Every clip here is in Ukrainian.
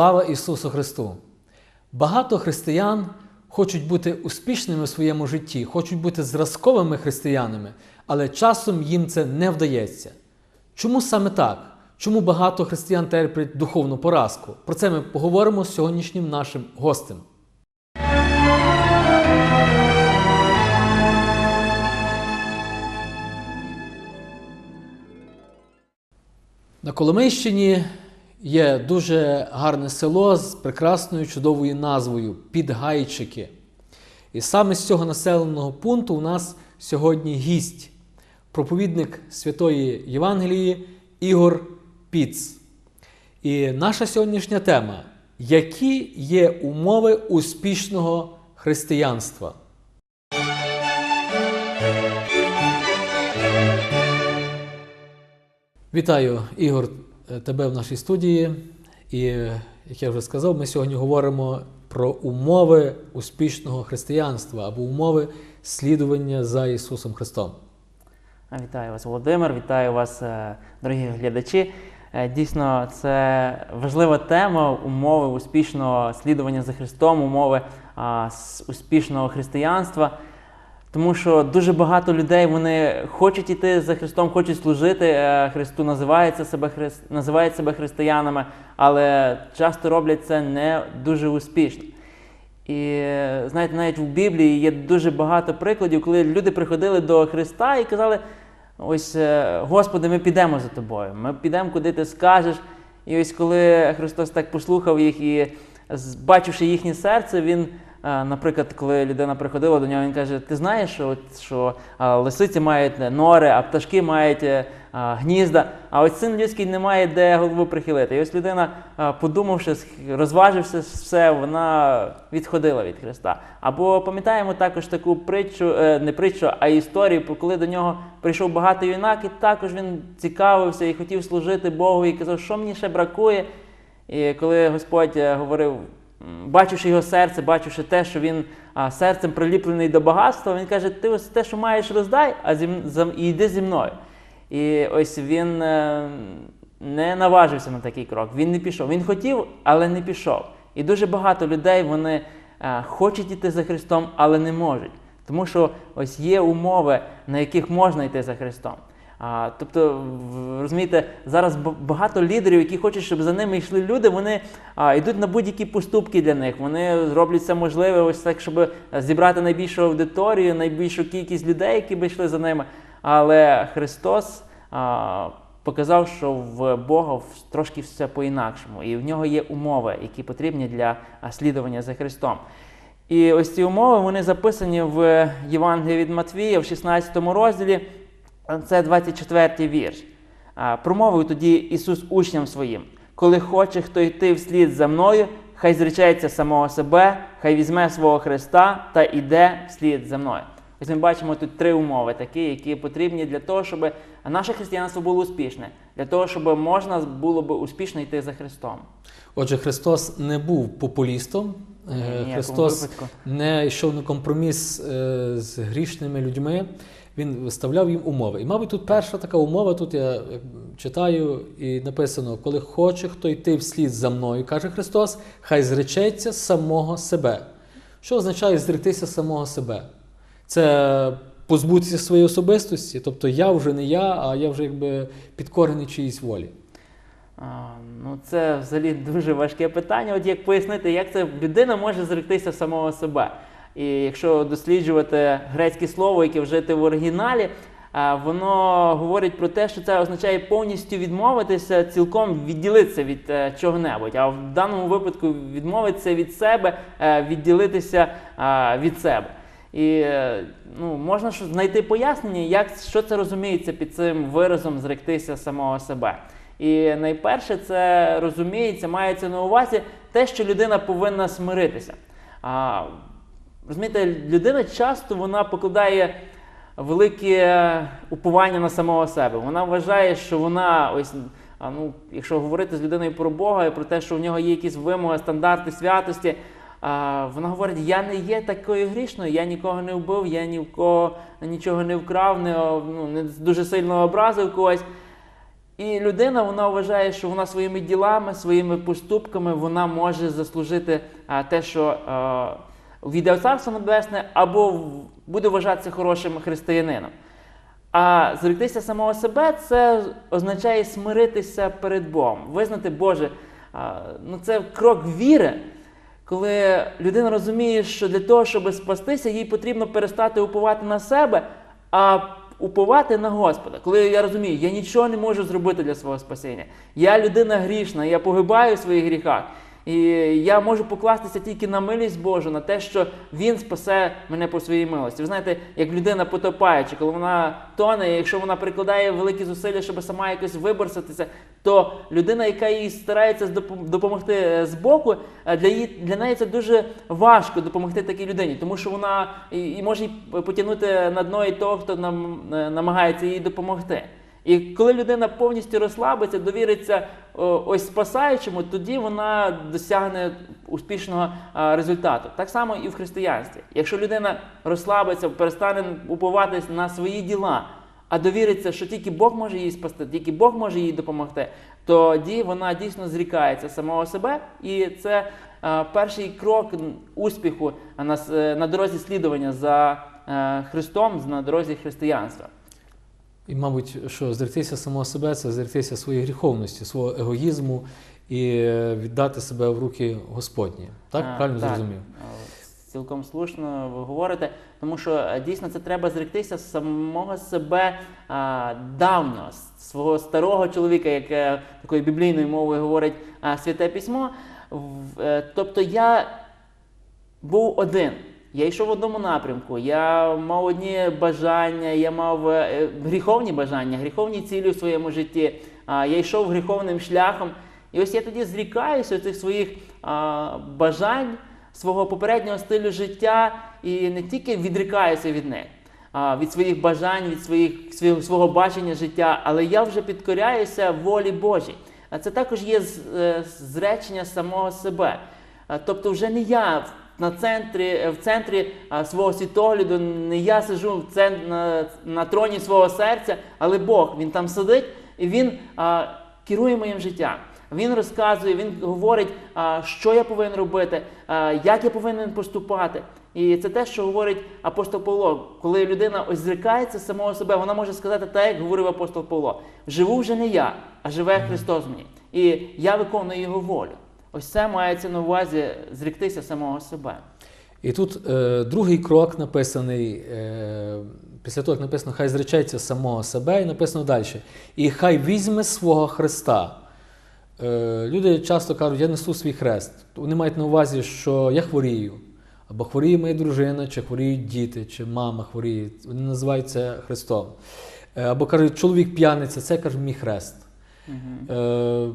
Слава Ісусу Христу! Багато християн хочуть бути успішними в своєму житті, хочуть бути зразковими християнами, але часом їм це не вдається. Чому саме так? Чому багато християн терплять духовну поразку? Про це ми поговоримо з сьогоднішнім нашим гостем. На Коломийщині є дуже гарне село з прекрасною чудовою назвою Підгайчики. І саме з цього населеного пункту у нас сьогодні гість, проповідник Святої Євангелії Ігор Піц. І наша сьогоднішня тема: які є умови успішного християнства? Вітаю, Ігор, тебе в нашій студії. І, е, як я вже сказав, ми сьогодні говоримо про умови успішного християнства або умови слідування за Ісусом Христом. Вітаю вас, Володимир, вітаю вас, е, дорогі глядачі. Е, Дійсно, це важлива тема умови успішного слідування за Христом, умови успішного християнства. Тому що дуже багато людей вони хочуть іти за Христом, хочуть служити е, Христу, називають себе, хрис... називають себе християнами, але часто роблять це не дуже успішно. І знаєте, навіть в Біблії є дуже багато прикладів, коли люди приходили до Христа і казали: ось, е, Господи, ми підемо за тобою, ми підемо, куди ти скажеш. І ось коли Христос так послухав їх і бачивши їхнє серце, він, наприклад, коли людина приходила до нього, він каже: Ти знаєш, що, от, що е, лисиці мають нори, а пташки мають е, гнізда, а ось син людський не має де голову прихилити. І ось людина, подумавши, розваживши все, вона відходила від Христа. Або пам'ятаємо також таку притчу, е, не притчу, а історію, коли до нього прийшов багатий юнак, і також він цікавився і хотів служити Богу, і казав, що мені ще бракує. І коли Господь е, говорив, бачивши його серце, бачивши те, що він а, серцем приліплений до багатства, він каже: ти ось те, що маєш, роздай, а зі, за- і йди зі мною. І ось він е, не наважився на такий крок. Він не пішов. Він хотів, але не пішов. І дуже багато людей вони е, хочуть йти за Христом, але не можуть. Тому що ось є умови, на яких можна йти за Христом. Тобто, розумієте, зараз багато лідерів, які хочуть, щоб за ними йшли люди, вони а, йдуть на будь-які поступки для них. Вони роблять все можливе, ось так, щоб зібрати найбільшу аудиторію, найбільшу кількість людей, які би йшли за ними. Але Христос а, показав, що в Бога трошки все по-інакшому, і в нього є умови, які потрібні для слідування за Христом. І ось ці умови вони записані в Євангелії від Матвія в 16 розділі. Це 24 вірш. А, Промовив тоді Ісус учням своїм: коли хоче хто йти вслід за мною, хай зречеться самого себе, хай візьме свого Христа та йде вслід за мною. Ось ми бачимо тут три умови, такі, які потрібні для того, щоб наше християнство було успішне, для того, щоб можна було б успішно йти за Христом. Отже, Христос не був популістом, е, Ні, Христос не йшов на компроміс е, з грішними людьми, Він виставляв їм умови. І, мабуть, тут перша така умова, тут я читаю і написано: коли хоче хто йти вслід за мною, каже Христос, хай зречеться самого себе. Що означає зректися самого себе? Це позбутися своєї особистості, тобто я вже не я, а я вже якби підкорений чиїсь волі. А, ну, це взагалі дуже важке питання. От як пояснити, як це людина може зректися самого себе. І якщо досліджувати грецьке слово, яке вжите в оригіналі, воно говорить про те, що це означає повністю відмовитися, цілком відділитися від е, чого-небудь. А в даному випадку відмовитися від себе, е, відділитися від себе. І е, ну, можна знайти пояснення, як, що це розуміється під цим виразом зректися самого себе. І найперше це розуміється, мається на увазі те, що людина повинна смиритися. Розумієте, людина часто вона покладає велике уповання на самого себе. Вона вважає, що вона ось. А ну, якщо говорити з людиною про Бога і про те, що в нього є якісь вимоги, стандарти святості, а, вона говорить: я не є такою грішною, я нікого не вбив, я ні в кого нічого не вкрав, не, ну, не дуже сильно образив когось. І людина вона вважає, що вона своїми ділами, своїми поступками вона може заслужити а, те, що а, війде в царство небесне, або буде вважатися хорошим християнином. А зректися самого себе це означає смиритися перед Богом, визнати Боже. Ну, це крок віри, коли людина розуміє, що для того, щоб спастися, їй потрібно перестати уповати на себе, а уповати на Господа. Коли я розумію, я нічого не можу зробити для свого спасіння. Я людина грішна, я погибаю в своїх гріхах. І я можу покластися тільки на милість Божу, на те, що Він спасе мене по своїй милості. Ви знаєте, як людина потопаючи, коли вона тоне, якщо вона прикладає великі зусилля, щоб сама якось виборсатися, то людина, яка їй старається допомогти е, збоку, е, для, її, для неї це дуже важко допомогти такій людині, тому що вона і, може потягнути на дно і того, хто нам е, намагається їй допомогти. І коли людина повністю розслабиться, довіриться ось спасаючому, тоді вона досягне успішного результату. Так само і в християнстві. Якщо людина розслабиться, перестане уповатись на свої діла, а довіриться, що тільки Бог може її спасти, тільки Бог може їй допомогти, тоді вона дійсно зрікається самого себе, і це перший крок успіху на, дорозі слідування за е, Христом, на дорозі християнства. І, мабуть, що зректися самого себе це зректися своєї гріховності, свого егоїзму і е, віддати себе в руки Господні. Так, А, правильно так. зрозумів? Цілком слушно ви говорите, тому що е, дійсно це треба зректися самого себе а, давнього, свого старого чоловіка, як е, такою біблійною мовою говорить а, святе письмо. В- е, Тобто я був один. Я йшов в одному напрямку, я мав одні бажання, я мав е, гріховні бажання, гріховні цілі в своєму житті. Я йшов гріховним шляхом. І ось я тоді зрікаюся цих своїх бажань, свого попереднього стилю життя і не тільки відрікаюся від них, від своїх бажань, від своїх, свого, бачення життя, але я вже підкоряюся волі Божій. А це також є е, зречення самого себе. Тобто, вже не я на центрі, в центрі свого світогляду, не я сижу в цен- на, на троні свого серця, але Бог він там сидить і він а, керує моїм життям. Він розказує, він говорить, а, що я повинен робити, а, як я повинен поступати. І це те, що говорить апостол Павло. Коли людина ось зрікається самого себе, вона може сказати так, як говорив апостол Павло: живу вже не я, а живе Христос мені. І я виконую його волю. Ось це мається на увазі зріктися самого себе. І тут е, другий крок написаний, е, після того, як написано, хай зречеться самого себе, і написано далі. І хай візьме свого Христа. Е, люди часто кажуть, я несу свій хрест. Вони мають на увазі, що я хворію, або хворіє моя дружина, чи хворіють діти, чи мама хворіє. Вони називають це Христом. Е, або кажуть, чоловік п'яниця, це каже мій хрест. Е,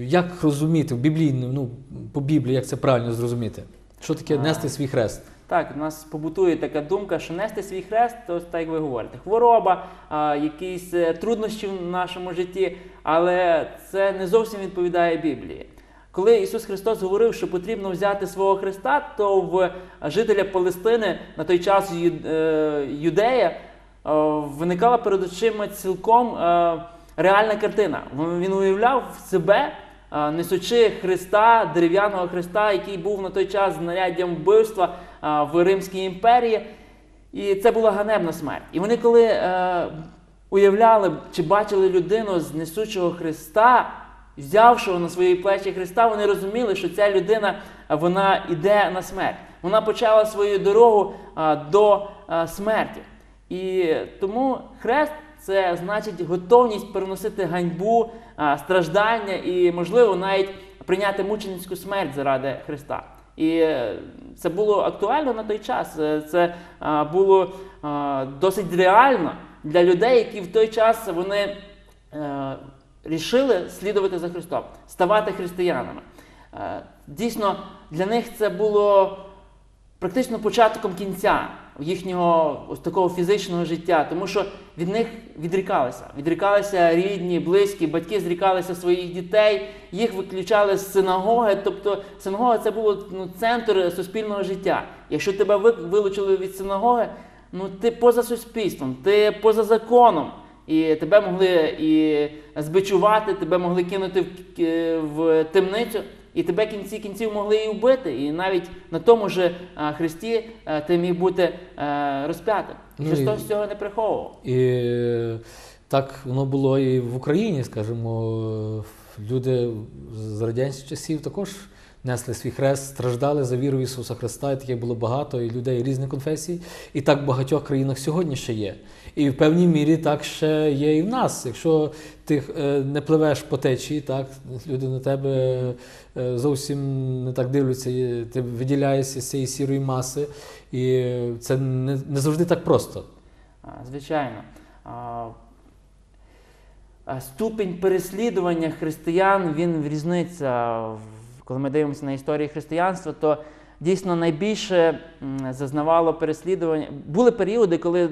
як розуміти в біблійному, ну, по Біблії, як це правильно зрозуміти? Що таке А. нести свій хрест? Так, у нас побутує така думка, що нести свій хрест, то так як ви говорите, хвороба, а, якісь е, труднощі в нашому житті, але це не зовсім відповідає Біблії. Коли Ісус Христос говорив, що потрібно взяти свого Христа, то в жителя Палестини на той час е, Юдея е, виникала перед очима цілком е, реальна картина. Він уявляв себе, несучи Христа, дерев'яного Христа, який був на той час знаряддям вбивства в Римській імперії. І це була ганебна смерть. І вони, коли е, уявляли чи бачили людину з несучого Христа, взявшого на свої плечі Христа, вони розуміли, що ця людина вона йде на смерть. Вона почала свою дорогу а, до а, смерті. І тому хрест це значить готовність переносити ганьбу, страждання і, можливо, навіть прийняти мученицьку смерть заради Христа. І е, це було актуально на той час. Е, Це було досить реально для людей, які в той час вони е, рішили слідувати за Христом, ставати християнами. Дійсно, для них це було практично початком кінця їхнього ось такого фізичного життя, тому що від них відрікалися. Відрікалися рідні, близькі, батьки зрікалися своїх дітей, їх виключали з синагоги. Тобто синагога це було ну, центр суспільного життя. Якщо тебе вилучили від синагоги, ну ти поза суспільством, ти поза законом. І тебе могли і збичувати, тебе могли кинути в, в темницю, і тебе кінці кінців могли і вбити. І навіть на тому ж а, хресті ти міг бути е, розп'ятим. Ну, Христос і- цього не приховував. І е, так воно було і в Україні, скажімо, е, люди з радянських часів також несли свій хрест, страждали за віру в Ісуса Христа, і таке було багато і людей різних конфесій. І так в багатьох країнах сьогодні ще є. І в певній мірі так ще є і в нас. Якщо ти е, не пливеш по течії, так люди на тебе е, зовсім не так дивляться, ти виділяєшся з цієї сірої маси, і це не, не завжди так просто. Звичайно. Ступінь переслідування християн він різниця. Коли ми дивимося на історію християнства, то дійсно найбільше зазнавало переслідування. Були періоди, коли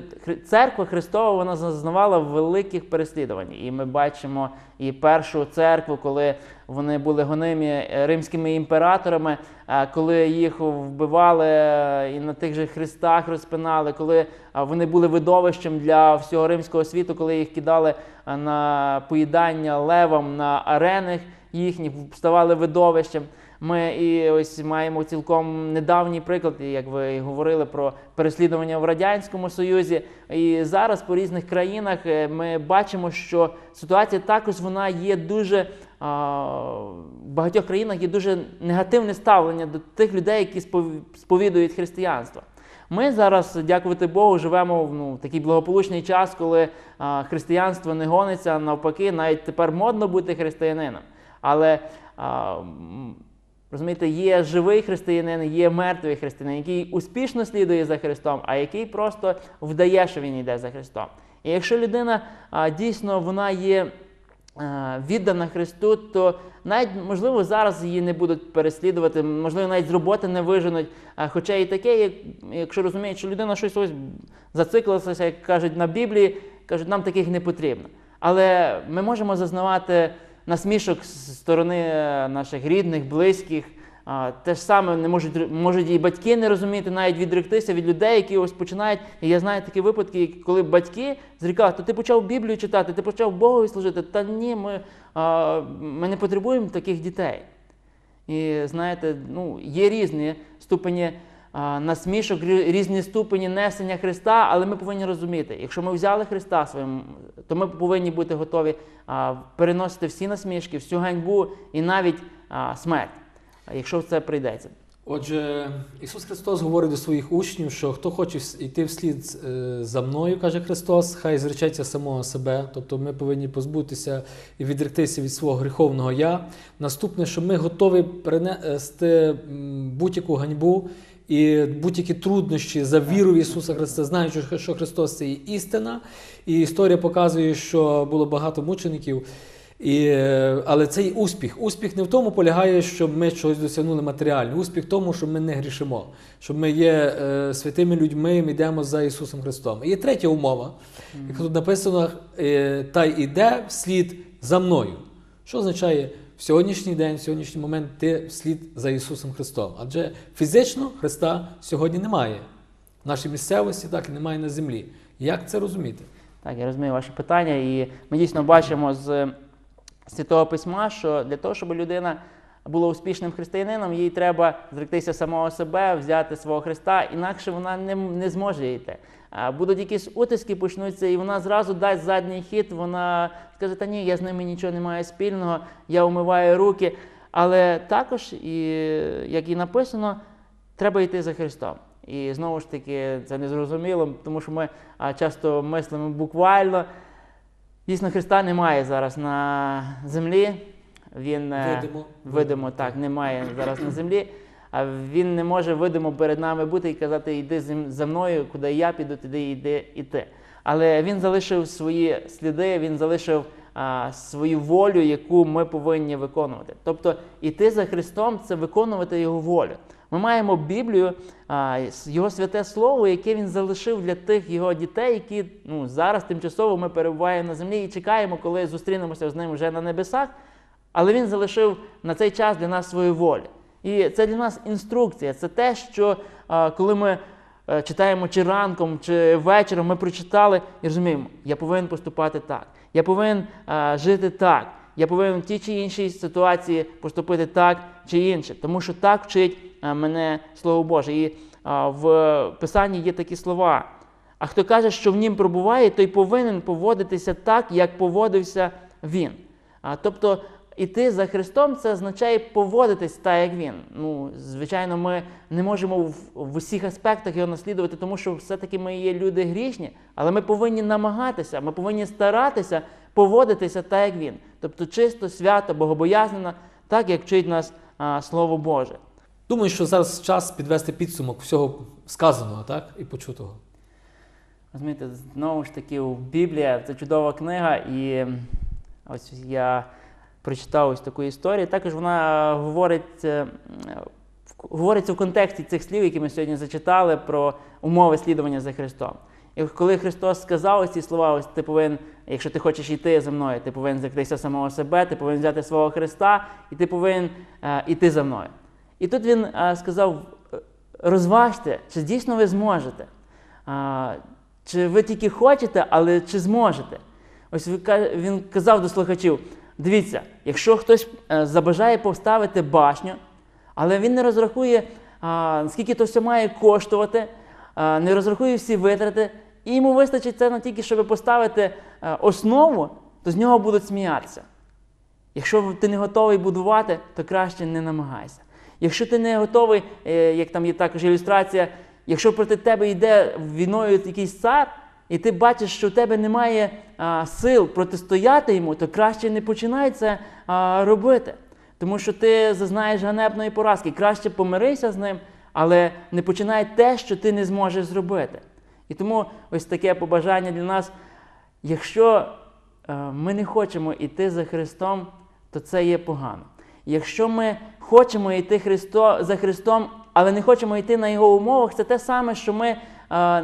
церква Христова вона зазнавала великих переслідувань. І ми бачимо і першу церкву, коли вони були гонимі е, римськими імператорами, е, коли їх вбивали е, і на тих же хрестах розпинали, коли вони були видовищем для всього римського світу, коли їх кидали на поїдання левам на аренах їхніх, ставали видовищем. Ми і ось маємо цілком недавній приклад, як ви говорили про переслідування в радянському союзі. І зараз по різних країнах е, ми бачимо, що ситуація також вона є дуже в багатьох країнах є дуже негативне ставлення до тих людей, які спов- сповідують християнство. Ми зараз, дякувати Богу, живемо в ну, такий благополучний час, коли а, християнство не гониться, навпаки, навіть тепер модно бути християнином. Але а, розумієте, є живий християнин, є мертвий християнин, який успішно слідує за Христом, а який просто вдає, що він йде за Христом. І якщо людина а, дійсно вона є е, віддана Христу, то навіть можливо зараз її не будуть переслідувати, можливо, навіть з роботи не виженуть. А Хоча і таке, як- якщо розуміють, що людина щось ось зациклилася, як кажуть на Біблії, кажуть, нам таких не потрібно. Але ми можемо зазнавати насмішок з сторони е, наших рідних, близьких. Те ж саме не можуть, можуть і батьки не розуміти, навіть відректися від людей, які ось починають. І я знаю такі випадки, коли батьки зрікали, то ти почав Біблію читати, ти почав Богові служити. Та ні, ми, ми не потребуємо таких дітей. І знаєте, ну, є різні ступені насмішок, різні ступені несення Христа, але ми повинні розуміти, якщо ми взяли Христа своїм, то ми повинні бути готові переносити всі насмішки, всю ганьбу і навіть смерть, якщо це прийдеться. Отже, Ісус Христос говорить до своїх учнів, що хто хоче йти вслід е, за мною, каже Христос, хай зречеться самого себе. Тобто ми повинні позбутися і відректися від свого гріховного я. Наступне, що ми готові перенести будь-яку ганьбу і будь-які труднощі за віру в Ісуса Христа, знаючи, що Христос це є істина. І історія показує, що було багато мучеників. І, але цей успіх. Успіх не в тому полягає, щоб ми щось досягнули матеріально. Успіх в тому, що ми не грішимо, щоб ми є е, святими людьми, ми йдемо за Ісусом Христом. І є третя умова, яка тут написано: е, та й іде вслід за мною. Що означає в сьогоднішній день, в сьогоднішній момент ти вслід за Ісусом Христом? Адже фізично Христа сьогодні немає. В нашій місцевості так і немає на землі. Як це розуміти? Так, я розумію ваше питання, і ми дійсно бачимо з Святого Письма, що для того, щоб людина була успішним християнином, їй треба зректися самого себе, взяти свого Христа, інакше вона не, не зможе йти. Будуть якісь утиски, почнуться, і вона зразу дасть задній хід, вона скаже, та ні, я з ними нічого не маю спільного, я умиваю руки. Але також, і, як і написано, треба йти за Христом. І знову ж таки, це незрозуміло, тому що ми часто мислимо буквально. Дійсно, Христа немає зараз на землі. Він е, Видимо. видимо так, немає зараз на землі. А він не може видимо перед нами бути і казати, йди за мною, куди я піду, туди йди і ти. Але він залишив свої сліди, він залишив а, свою волю, яку ми повинні виконувати. Тобто іти за Христом це виконувати Його волю. Ми маємо Біблію, а, Його святе Слово, яке він залишив для тих його дітей, які ну, зараз тимчасово ми перебуваємо на землі і чекаємо, коли зустрінемося з ним вже на небесах. Але він залишив на цей час для нас свою волю. І це для нас інструкція. Це те, що а, коли ми е, читаємо чи ранком, чи вечором, ми прочитали і розуміємо, я повинен поступати так, я повинен е, жити так, я повинен в тій чи іншій ситуації поступити так чи інше, тому що так вчить е, мене Слово Боже. І е, в Писанні є такі слова. А хто каже, що в нім пробуває, той повинен поводитися так, як поводився він. Тобто, іти за Христом це означає поводитись так, як він. Ну, звичайно, ми не можемо в, в усіх аспектах його наслідувати, тому що все-таки ми є люди грішні, але ми повинні намагатися, ми повинні старатися поводитися так, як він. Тобто чисто, свято, богобоязнено, так як вчить нас а, Слово Боже. Думаю, що зараз час підвести підсумок всього сказаного, так, і почутого. Розумієте, знову ж таки, Біблія це чудова книга, і ось я прочитав ось таку історію. Також вона говорить, е, м, говориться в контексті цих слів, які ми сьогодні зачитали, про умови слідування за Христом. І коли Христос сказав ось ці слова, ось ти повинен, якщо ти хочеш йти за мною, ти повинен зректися самого себе, ти повинен взяти свого Христа, і ти повинен е, йти за мною. І тут він е, сказав: е, розважте, чи дійсно ви зможете. А, чи ви тільки хочете, але чи зможете? Ось він казав до слухачів: дивіться, якщо хтось е, забажає поставити башню, але він не розрахує, скільки то все має коштувати, не розрахує всі витрати, і йому вистачить це на тільки, щоб поставити е, основу, то з нього будуть сміятися. Якщо ти не готовий будувати, то краще не намагайся. Якщо ти не готовий, е, як там є також ілюстрація, якщо проти тебе йде війною якийсь цар, і ти бачиш, що в тебе немає а, сил протистояти йому, то краще не починай це а, робити. Тому що ти зазнаєш ганебної поразки. Краще помирися з ним, але не починай те, що ти не зможеш зробити. І тому ось таке побажання для нас. Якщо е, ми не хочемо йти за Христом, то це є погано. Якщо ми хочемо йти Христо, за Христом, але не хочемо йти на Його умовах, це те саме, що ми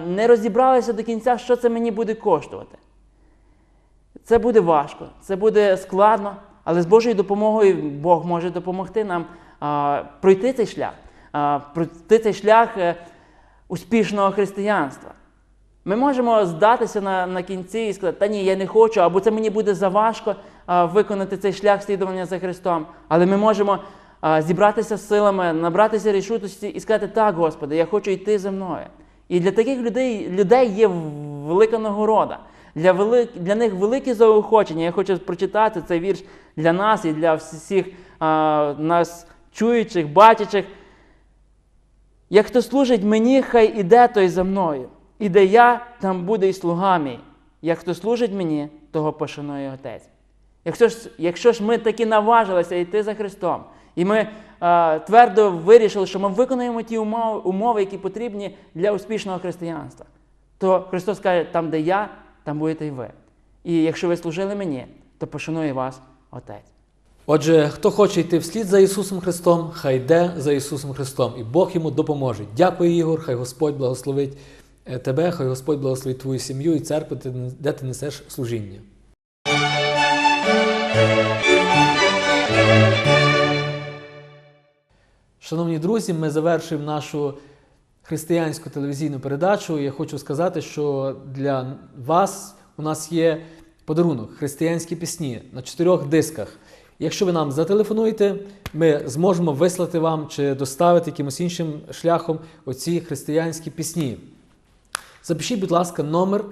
не розібралися до кінця, що це мені буде коштувати. Це буде важко, це буде складно, але з Божою допомогою Бог може допомогти нам пройти цей шлях, пройти цей шлях е, успішного християнства. Ми можемо здатися на, на кінці і сказати, та ні, я не хочу, або це мені буде заважко а, виконати цей шлях слідування за Христом. Але ми можемо зібратися з силами, набратися рішучості і сказати, так, Господи, я хочу йти за мною. І для таких людей, людей є велика нагорода. Для, велик, для них великі заохочення. Я хочу прочитати цей вірш для нас і для всіх а, нас чуючих, бачачих. Як хто служить мені, хай іде той за мною. І де я, там буде й слуга мій. Як хто служить мені, того пошанує Отець. Якщо ж, якщо ж ми таки наважилися йти за Христом, і ми е, твердо вирішили, що ми виконуємо ті умови, умови, які потрібні для успішного християнства, то Христос каже, там, де я, там будете й ви. І якщо ви служили мені, то пошанує вас Отець. Отже, хто хоче йти вслід за Ісусом Христом, хай йде за Ісусом Христом, і Бог йому допоможе. Дякую, Ігор, хай Господь благословить е, тебе, хай Господь благословить твою сім'ю і церкву, де ти несеш служіння. Шановні друзі, ми завершуємо нашу християнську телевізійну передачу. Я хочу сказати, що для вас у нас є подарунок християнські пісні на чотирьох дисках. Якщо ви нам зателефонуєте, ми зможемо вислати вам чи доставити якимось іншим шляхом оці християнські пісні. Запишіть, будь ласка, номер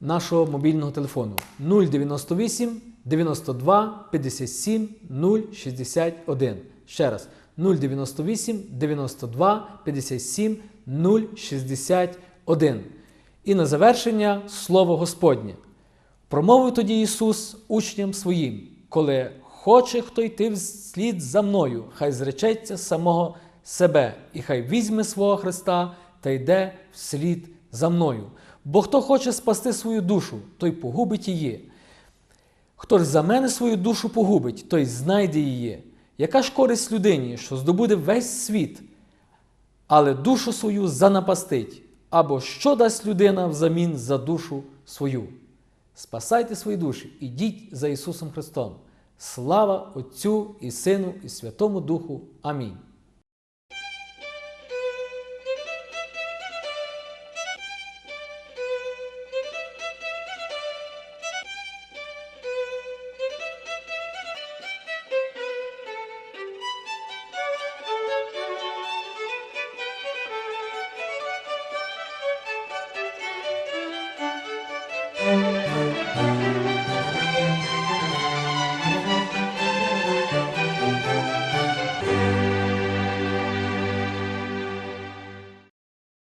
нашого мобільного телефону 098 92 57 061. Ще раз 098 92 57 061. І на завершення слово Господнє. Промовив тоді Ісус учням своїм, коли хоче хто йти вслід за мною, хай зречеться самого себе, і хай візьме свого Христа та йде вслід за мною. Бо хто хоче спасти свою душу, той погубить її. Хто ж за мене свою душу погубить, той знайде її. Яка ж користь людині, що здобуде весь світ, але душу свою занапастить? Або що дасть людина взамін за душу свою? Спасайте свої душі, ідіть за Ісусом Христом. Слава Отцю і Сину, і Святому Духу. Амінь.